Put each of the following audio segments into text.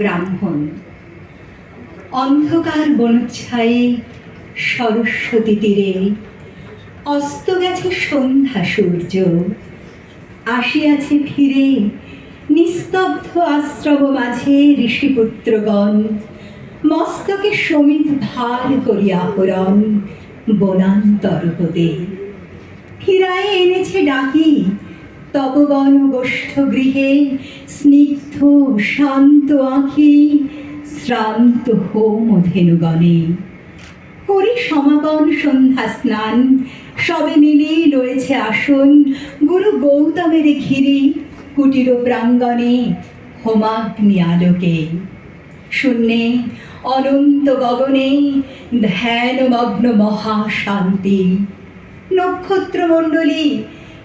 ব্রাহ্মণ। অন্ধকার বনচ্ছায়ে সরস্বতী তীরে, অস্ত গেছে সন্ধ্যা সূর্য। আসিয়াছে ফিরে নিস্তব্ধ আশ্রম মাঝে ঋষিপুত্রগণ, মস্তকে সমিত ভার করিয়া হরণ বনান্তর হতে ফিরায়ে এনেছে ডাকি তপবন গোষ্ঠ গৃহে স্নিগ্ধ, শান্ত আঁখি, শ্রান্ত হোম ধেনুগণে করি সমাগম, সন্ধ্যা স্নান, সবে মিলে রয়েছে আসন, গুরু গৌতমের ঘিরি, কুটির প্রাঙ্গণে হোমাগ্নি আলোকে। শূন্যে অনন্ত গগনে ধ্যানমগ্ন মহাশান্তি। নক্ষত্রমণ্ডলী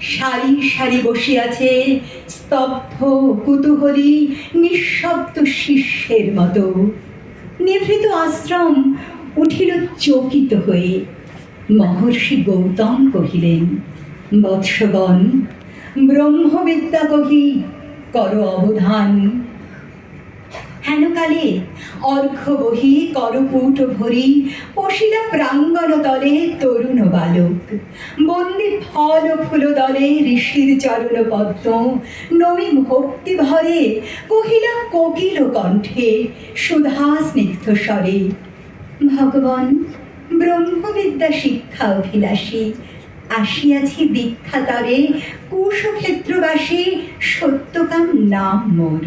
সারি সারি বসে আছে স্তব্ধ কুতূহলী, নিঃশব্দ শিষ্যের মতো। নিভৃত আশ্রম উঠিল চকিত হয়ে। মহর্ষি গৌতম কহিলেন, বৎসগণ, ব্রহ্মবিদ্যা কহি, কর অবধান। হেনকালে অর্ঘ বহি করপুট ভরি পশিলা প্রাঙ্গণ তলে তরুণ বালক। বন্দি ফল ফুল দলে ঋষির চরণ পদ্ম, নবী ভক্তি ভরে কহিলা কোকিল কণ্ঠে সুধা স্নিগ্ধ স্বরে, ভগবান, ব্রহ্মবিদ্যা শিক্ষা অভিলাষী, আসিয়াছি দীক্ষাতরে কুশক্ষেত্রবাসী সত্যকাম নাম মোর।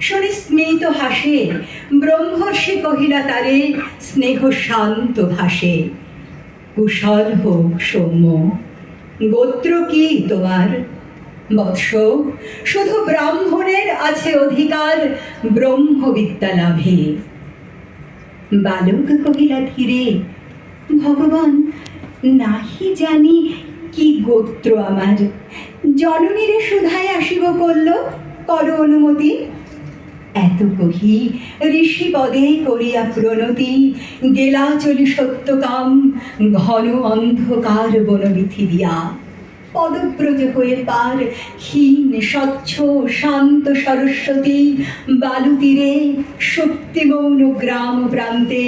স্মিত হাসে, ব্রহ্মর্ষি কহিলা তারে, স্নেহ শান্ত ভাসে, কুশল হোক সৌম্য, গোত্র কি তোমার? বৎস, শুধু ব্রাহ্মণের আছে অধিকার, ব্রহ্মবিদ্যা লাভে। বালক কহিলা ধীরে, ভগবান, নাহি জানি কি গোত্র আমার। জননীরে সুধায় আসিব করল, কর অনুমতি। এত কহি ঋষি পদে করিয়া প্রণতি, গেলা চলি সত্যকাম, ঘন অন্ধকার বনবিথি দিয়া। পদব্রজ হয়ে পার, ক্ষীণ, স্বচ্ছ, শান্ত সরস্বতী বালু তীরে শক্তিমৌন গ্রাম প্রান্তে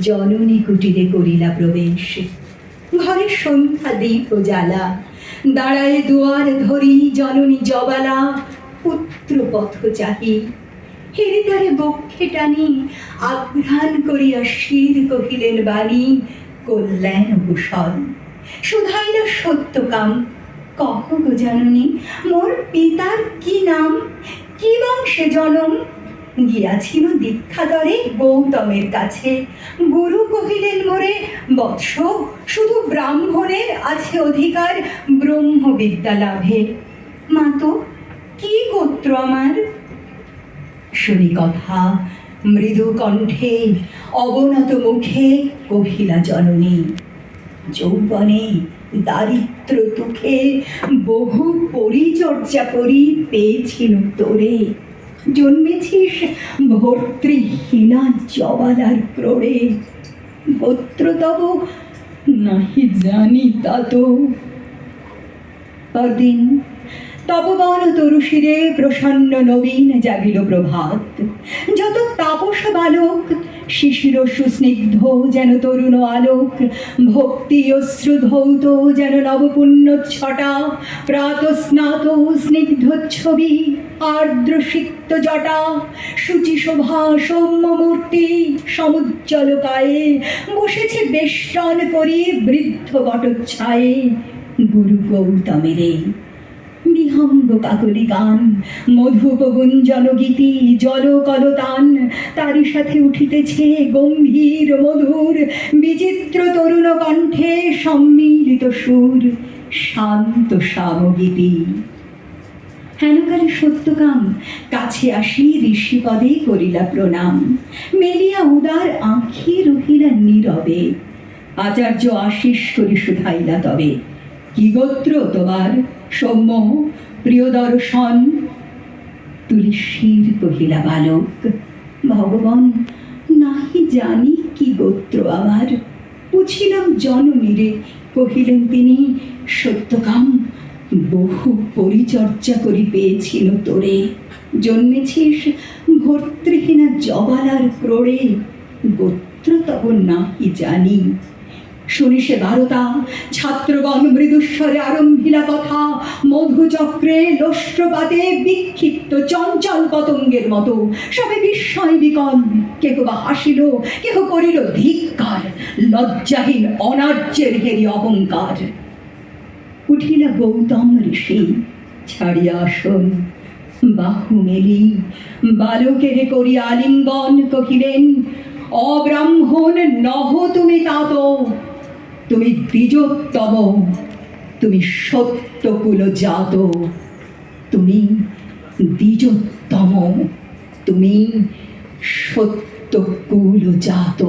জননী কুটিরে করিলা প্রবেশ। ঘরে সন্ধ্যা দীপ জ্বালা, দাঁড়ায় দুয়ার ধরি জননী জবালা পুত্র পথ চাহি। হেরিদারে বক্ষে টানি, আঘ্রাণ করিয়া শির কহিলেন বাণী, কল্যাণ ভূষণ শুধাইল সত্যকাম কহ গো মোর পিতার কি নাম, কি বংশে জনম? গিয়াছিল দীক্ষাদরে গৌতমের কাছে। গুরু কহিলেন মোরে, বৎস, শুধু ব্রাহ্মণের আছে অধিকার, ব্রহ্মবিদ্যা লাভে। মাতো কি গোত্র আমার? শুনি কথা মৃদু কণ্ঠে অবনত মুখে কহিলা জননী, যৌবনে, দারিদ্র দুঃখে বহু পরিচর্যা করি পেয়েছিল তোরে জন্মেছিস ভর্তৃহীনা জবালার ক্রোড়ে। গোত্র তব নাহি জানি তা তো। পরদিন তপবন তরুশিরে প্রসন্ন নবীন জাগিল প্রভাত। যত তাপস বালক, শিশির সুস্নিগ্ধ যেন তরুণ আলোক, ভক্তি অশ্রুধৌত যেন নবপুণ্য ছটা প্রাত স্নাত স্নিগ্ধ ছবি আর্দ্র সিক্ত জটা শুচি শোভা, সৌম্য মূর্তি, সমুজ্জ্বল কায়ে, বসেছে বেষ্টন করি বৃদ্ধ বটচ্ছায়ে, গুরু গৌতমেরে। বিহঙ্গ কাকলি গান মধুপ গুঞ্জন গীতি জল কলতান তারই সাথে উঠিতেছে গম্ভীর মধুর, বিচিত্র তরুণ কণ্ঠে সম্মিলিত সুর, শান্ত সামগীতি। হেনকালে সত্যকাম, কাছে আসি ঋষিপদে করিলা প্রণাম। মেলিয়া উদার আঁখি রহিলা নীরবে, আচার্য আশিস করি শুধাইলা তবে। কি গোত্র তোমার? সৌম্য, প্রিয় দর্শন। তুলসীর কহিলা বালক, ভগবান, নাহি জানি কি গোত্র আমার। পুছিলাম জননীরে কহিলেন তিনি, সত্যকাম বহু পরিচর্যা করি পেয়েছিল তোরে। জন্মেছিস ভর্তৃহীনা জবালার ক্রোড়ে, গোত্র তব নাহি জানি। শুনিস বারতা ছাত্রগণ মৃদুস্বরে আরম্ভিলা কথা। মধুচক্রে লষ্ট্রপাতে বিক্ষিপ্ত চঞ্চল পতঙ্গের মতো। সবে বিস্ময় বিকল। কেহ বা হাসিল, কেহ করিল ধিক্কার। লজ্জাহীন, অনার্যের হেরি অহংকার। উঠিলা গৌতম ঋষি, ছাড়িয়া আসন। বাহু মেলি বালকের করি আলিঙ্গন কহিলেন, অব্রাহ্মণ, নহ তুমি তাত তুমি দ্বিজোত্তম তুমি সত্যকুল জাত তুমি দ্বিজোত্তম তুমি সত্যকুল জাত।